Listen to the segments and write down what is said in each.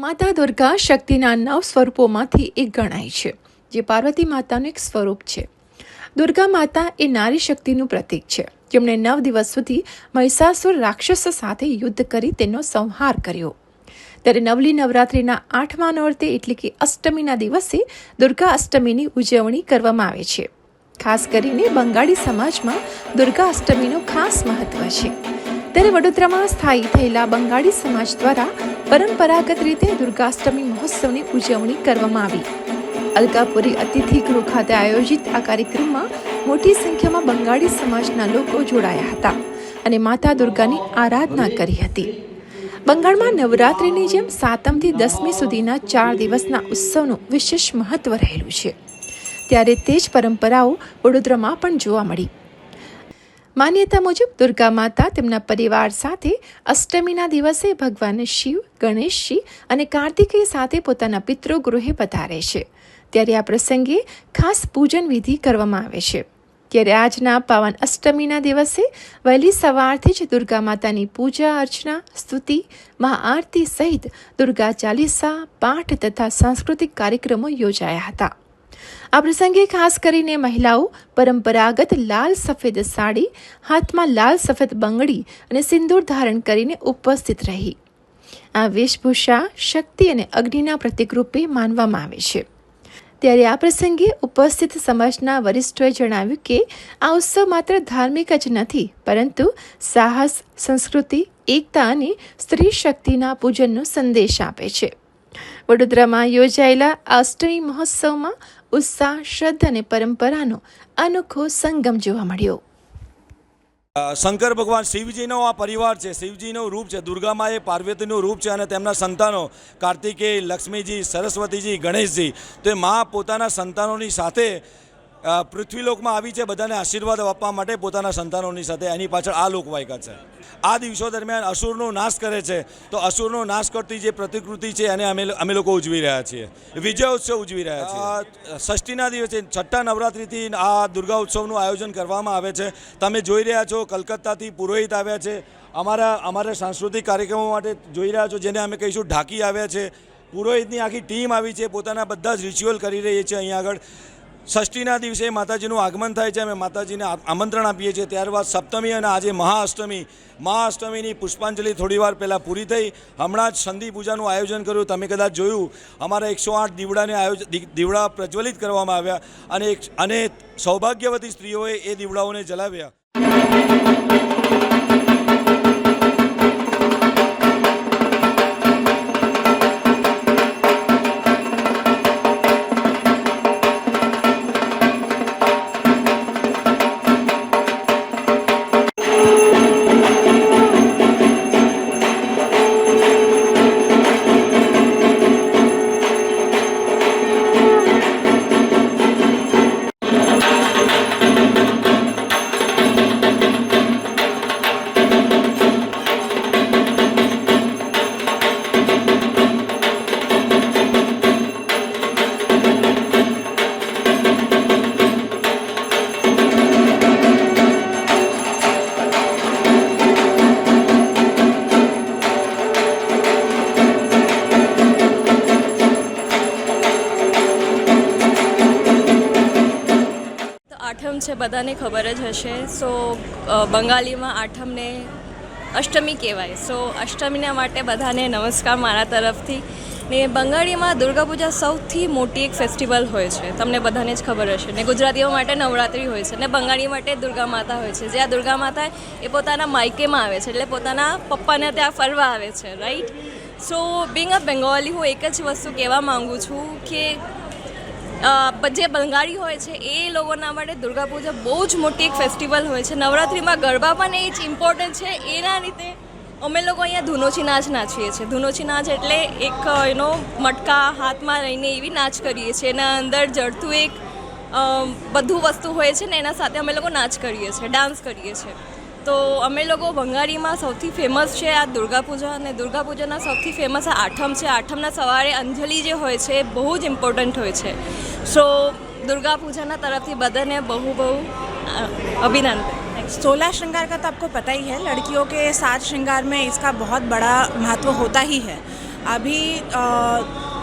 માતા દુર્ગા શક્તિના નવ સ્વરૂપોમાંથી એક ગણાય છે, જે પાર્વતી માતાનું એક સ્વરૂપ છે. દુર્ગા માતા એ નારી શક્તિનું પ્રતીક છે. જેમણે નવ દિવસ સુધી મહિષાસુર રાક્ષસ સાથે યુદ્ધ કરી તેનો સંહાર કર્યો. ત્યારે નવલી નવરાત્રિના આઠમા નોરતે એટલે કે અષ્ટમીના દિવસે દુર્ગા અષ્ટમીની ઉજવણી કરવામાં આવે છે. ખાસ કરીને બંગાળી સમાજમાં દુર્ગા અષ્ટમીનું ખાસ મહત્વ છે. ત્યારે વડોદરામાં સ્થાયી થયેલા બંગાળી સમાજ દ્વારા પરંપરાગત રીતે દુર્ગાષ્ટમી મહોત્સવની ઉજવણી કરવામાં આવી. અલકાપુરી અતિથિ ગૃહ ખાતે આયોજિત આ કાર્યક્રમમાં મોટી સંખ્યામાં બંગાળી સમાજના લોકો જોડાયા હતા અને માતા દુર્ગાની આરાધના કરી હતી. બંગાળમાં નવરાત્રિની જેમ સાતમથી દસમી સુધીના ચાર દિવસના ઉત્સવનું વિશેષ મહત્વ રહેલું છે. ત્યારે તે જ પરંપરાઓ વડોદરામાં પણ જોવા મળી. માન્યતા મુજબ દુર્ગા માતા તેમના પરિવાર સાથે અષ્ટમીના દિવસે ભગવાન શિવ ગણેશજી અને કાર્તિકેય સાથે પોતાના પિતૃ ગૃહે પધારે છે. ત્યારે આ પ્રસંગે ખાસ પૂજન વિધિ કરવામાં આવે છે. ત્યારે આજના પાવન અષ્ટમીના દિવસે વહેલી સવારથી જ દુર્ગા માતાની પૂજા, અર્ચના, સ્તુતિ મહાઆરતી સહિત દુર્ગા ચાલીસા, પાઠ તથા સાંસ્કૃતિક કાર્યક્રમો યોજાયા હતા. આ પ્રસંગે ખાસ કરીને મહિલાઓ પરંપરાગત લાલ સફેદ સાડી, હાથમાં લાલ સફેદ બંગડી અને સિંદૂર ધારણ કરીને ઉપસ્થિત રહી. આ વેશભૂષા શક્તિ અને અગ્નિના પ્રતિકરૂપે માનવામાં આવે છે. ત્યારે આ પ્રસંગે ઉપસ્થિત સમાજના વરિષ્ઠોએ જણાવ્યું કે આ ઉત્સવ માત્ર ધાર્મિક જ નથી, પરંતુ સાહસ, સંસ્કૃતિ, એકતા અને સ્ત્રી શક્તિના પૂજનનો સંદેશ આપે છે. વડોદરામાં યોજાયેલા અષ્ટમી મહોત્સવમાં ઉત્સાહ, શ્રદ્ધા અને પરંપરાનો અનોખો સંગમ જોવા મળ્યો. શંકર ભગવાન શિવજીનો આ પરિવાર છે. શિવજીનું રૂપ છે. દુર્ગામાં એ પાર્વતીનું રૂપ છે અને તેમના સંતાનો કાર્તિકેય, લક્ષ્મીજી, સરસ્વતીજી, ગણેશજી તો એ મા પોતાના સંતાનોની સાથે પૃથ્વીલોકમાં આવી છે બધાને આશીર્વાદ આપવા માટે પોતાના સંતાનોની સાથે. એની પાછળ આ લોકવાયકા છે. આ દિવસો દરમિયાન અસુરનો નાશ કરે છે. તો અસુરનો નાશ કરતી જે પ્રતિકૃતિ છે એને અમે અમે લોકો ઉજવી રહ્યા છીએ. વિજય ઉત્સવ ઉજવી રહ્યા છીએ. ષષ્ઠીના દિવસે છઠ્ઠા નવરાત્રિથી આ દુર્ગા ઉત્સવનું આયોજન કરવામાં આવે છે. તમે જોઈ રહ્યા છો કલકત્તાથી પુરોહિત આવ્યા છે. અમારા અમારા સાંસ્કૃતિક કાર્યક્રમો માટે જોઈ રહ્યા છો જેને અમે કહીશું ઢાકી આવ્યા છે. પુરોહિતની આખી ટીમ આવી છે પોતાના બધા જ રિચ્યુઅલ કરી રહી છે અહીંયા આગળ. ષષ્ઠીના દિવસે માતાજીનું આગમન થાય છે. અમે માતાજીને આમંત્રણ આપીએ છીએ. ત્યારબાદ સપ્તમી અને આજે મહાઅષ્ટમી. મહાઅષ્ટમીની પુષ્પાંજલિ થોડી વાર પહેલાં પૂરી થઈ. હમણાં જ સંધિ પૂજાનું આયોજન કર્યું. તમે કદાચ જોયું, અમારા એકસો આઠ દીવડાને આયોજન દીવડા પ્રજ્વલિત કરવામાં આવ્યા અને અને સૌભાગ્યવતી સ્ત્રીઓએ એ દીવડાઓને જલાવ્યા. છે બધાને ખબર જ હશે. સો બંગાળીમાં આઠમને અષ્ટમી કહેવાય. સો અષ્ટમીના માટે બધાને નમસ્કાર મારા તરફથી. ને બંગાળીમાં દુર્ગા પૂજા સૌથી મોટી એક ફેસ્ટિવલ હોય છે. તમને બધાને જ ખબર હશે. ને ગુજરાતીઓ માટે નવરાત્રિ હોય છે. ને બંગાળી માટે દુર્ગા માતા હોય છે. જે આ દુર્ગા માતા એ પોતાના માયકેમાં આવે છે. એટલે પોતાના પપ્પાને ત્યાં ફરવા આવે છે. Right so being a Bengali હું એક જ વસ્તુ કહેવા માગું છું કે જે બંગાળી હોય છે, એ લોકોના માટે દુર્ગા પૂજા બહુ જ મોટી એક ફેસ્ટિવલ હોય છે. નવરાત્રિમાં ગરબા પણ એ જ ઇમ્પોર્ટન્ટ છે. એના રીતે અમે લોકો અહીંયા ધૂનોચી નાચ નાચીએ છીએ. ધૂનોચી નાચ એટલે એક એનો મટકા હાથમાં લઈને એવી નાચ કરીએ છીએ. એના અંદર જડતું એક બધું વસ્તુ હોય છે ને, એના સાથે અમે લોકો નાચ કરીએ છીએ, ડાન્સ કરીએ છીએ. તો અમે લોકો બંગાળીમાં સૌથી ફેમસ છે આ દુર્ગા પૂજા અને દુર્ગા પૂજાના સૌથી ફેમસ આ આઠમ છે આઠમના સવારે અંજલિ જે હોય છે એ બહુ જ ઇમ્પોર્ટન્ટ હોય છે સો દુર્ગા પૂજાના તરફથી બધાને બહુ બહુ અ, અભિનંદન सोलह श्रृंगार का तो आपको पता ही है लड़कियों के साज श्रृंगार में इसका बहुत बड़ा महत्व होता ही है अभी अ,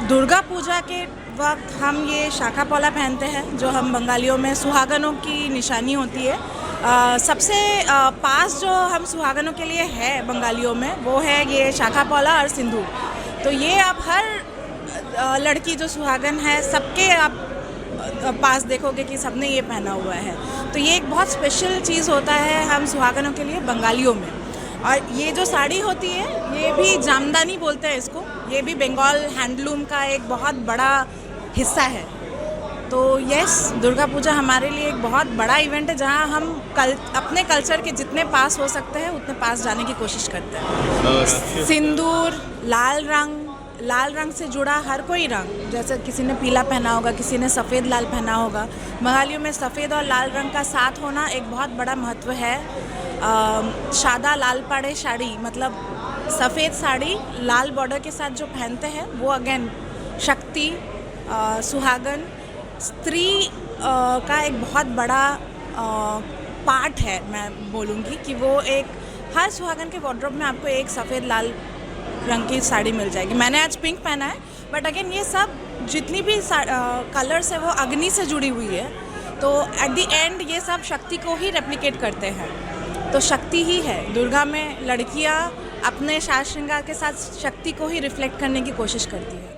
दुर्गा पूजा के वक्त हम ये शाखा पौला पहनते हैं जो हम बंगालियों में सुहागनों की निशानी होती है अ, सबसे अ, पास जो हम सुहागनों के लिए है बंगालियों में वो है ये शाखा पौला और सिंधु। तो ये आप हर लड़की जो सुहागन है सबके आप पास देखोगे कि सबने ये पहना हुआ है। तो ये एक बहुत स्पेशल चीज़ होता है हम सुहागनों के लिए बंगालियों में। और ये जो साड़ी होती है ये भी जामदानी बोलते हैं इसको। ये भी बंगाल हैंडलूम का एक बहुत बड़ा हिस्सा है। तो यस दुर्गा पूजा हमारे लिए एक बहुत बड़ा इवेंट है जहाँ हम कल अपने कल्चर के जितने पास हो सकते हैं उतने पास जाने की कोशिश करते हैं। सिंदूर लाल रंग लाल रंग से जुड़ा हर कोई रंग जैसे किसी ने पीला पहना होगा किसी ने सफ़ेद लाल पहना होगा बंगालियों में सफ़ेद और लाल रंग का साथ होना एक बहुत बड़ा महत्व है। शादा लाल पाड़े साड़ी मतलब सफ़ेद साड़ी लाल बॉर्डर के साथ जो पहनते हैं वो अगेन शक्ति अ, सुहागन स्त्री का एक बहुत बड़ा पार्ट है, मैं बोलूँगी कि वो एक, हर सुहागन के वार्ड्रोब में आपको एक सफ़ेद, लाल रंग की साड़ी मिल जाएगी। मैंने आज पिंक पहना है बट अगेन ये सब जितनी भी कलर्स है वो अग्नि से जुड़ी हुई है। तो एट द एंड ये सब शक्ति को ही रेप्लिकेट करते हैं। तो शक्ति ही है। दुर्गा में लड़कियाँ अपने साज श्रृंगार के साथ शक्ति को ही रिफ्लेक्ट करने की कोशिश करती है।